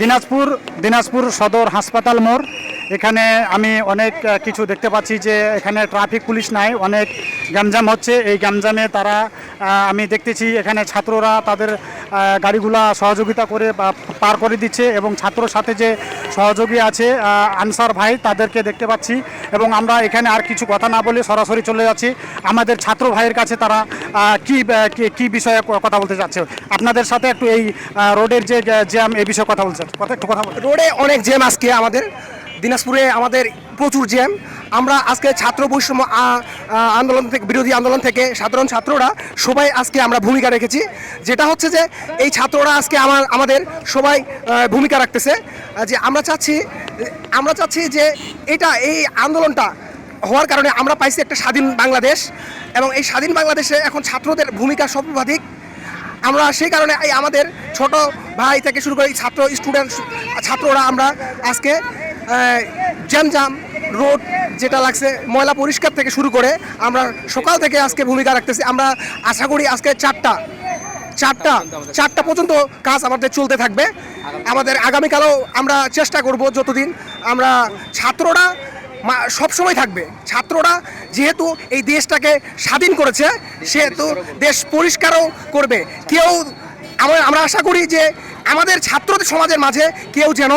দিনাজপুর দিনাজপুর সদর হাসপাতাল মোড়। এখানে আমি অনেক কিছু দেখতে পাচ্ছি যে এখানে ট্রাফিক পুলিশ নাই, অনেক গ্যামজাম হচ্ছে। এই গ্যামজামে তারা আমি দেখতেছি এখানে ছাত্ররা তাদের গাড়িগুলা সহযোগিতা করে পার করে দিচ্ছে এবং ছাত্রর সাথে যে সহযোগী আছে আনসার ভাই তাদেরকে দেখতে পাচ্ছি এবং আমরা এখানে আর কিছু কথা না বলে সরাসরি চলে যাচ্ছি। আমাদের ছাত্র ভাইয়ের কাছে তারা কি কি- বিষয়ে কথা বলতে চাচ্ছে? আপনাদের সাথে একটু এই রোডের যে জ্যাম এই বিষয়ে কথা বলতে চাচ্ছি কথা, একটু কথা রোডে অনেক জ্যাম আজকে আমাদের। দিনাজপুরে আমাদের প্রচুর জ্যাম। আমরা আজকে ছাত্র বৈষম্য আন্দোলন থেকে, বিরোধী আন্দোলন থেকে সাধারণ ছাত্ররা সবাই আজকে আমরা ভূমিকা রেখেছি। যেটা হচ্ছে যে, এই ছাত্ররা আজকে আমার, আমাদের সবাই ভূমিকা রাখতেছে। যে আমরা চাচ্ছি আমরা চাচ্ছি যে এটা, এই আন্দোলনটা হওয়ার কারণে আমরা পাইছি একটা স্বাধীন বাংলাদেশ এবং এই স্বাধীন বাংলাদেশে এখন ছাত্রদের ভূমিকা সর্বাধিক। আমরা সেই কারণে এই আমাদের ছোট ভাই থেকে শুরু করে ছাত্র, স্টুডেন্ট, ছাত্ররা আমরা আজকে জ্যামজাম রোড যেটা লাগছে, ময়লা পরিষ্কার থেকে শুরু করে আমরা সকাল থেকে আজকে ভূমিকা রাখতেছি। আমরা আশা করি আজকে চারটা চারটা চারটা পর্যন্ত কাজ আমাদের চলতে থাকবে। আমাদের আগামীকালও আমরা চেষ্টা করব যতদিন আমরা ছাত্ররা সবসময় থাকবে। ছাত্ররা যেহেতু এই দেশটাকে স্বাধীন করেছে, সেহেতু দেশ পরিষ্কারও করবে। কেউ আমরা আমরা আশা করি যে আমাদের ছাত্রদের সমাজের মাঝে কেউ যেন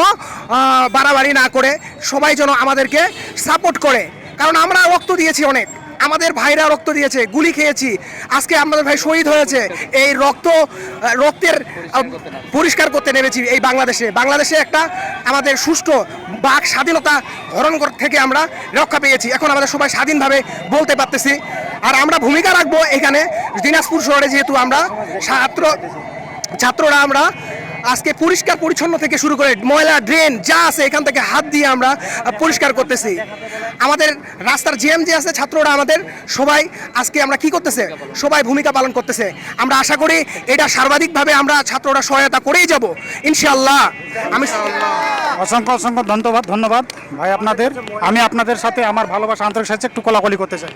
বাড়াবাড়ি না করে, সবাই যেন আমাদেরকে সাপোর্ট করে। কারণ আমরা রক্ত দিয়েছি অনেক। আমাদের ভাইরা রক্ত দিয়েছে, গুলি খেয়েছি। আজকে আমাদের ভাই শহীদ হয়েছে। এই রক্ত, রক্তের পরিষ্কার করতে নেমেছি এই বাংলাদেশে। বাংলাদেশে একটা আমাদের সুষ্ঠু বাক স্বাধীনতা হরণ থেকে আমরা রক্ষা পেয়েছি। এখন আমাদের সবাই স্বাধীনভাবে বলতে পারতেছি। আর আমরা ভূমিকা রাখব এখানে দিনাজপুর শহরে যেহেতু আমরা ছাত্র ছাত্ররা আমরা আজকে পরিষ্কার পরিচ্ছন্ন থেকে শুরু করে ময়লা ড্রেন যা আছে এখান থেকে হাত দিয়ে আমরা পরিষ্কার করতেছি। আমাদের রাস্তার জিএম যে আছে ছাত্ররা আমাদের সবাই আজকে আমরা কি করতেছে? সবাই ভূমিকা পালন করতেছে। আমরা আশা করি এটা সর্বাধিকভাবে আমরা ছাত্ররা সহায়তা করেই যাব। ইনশাল্লাহ আমি অসংখ্য অসংখ্য ধন্যবাদ ধন্যবাদ। ভাই, আপনাদের, আমি আপনাদের সাথে আমার ভালোবাসা, আন্তরিক সাথে একটু কোলাকলি করতে চাই।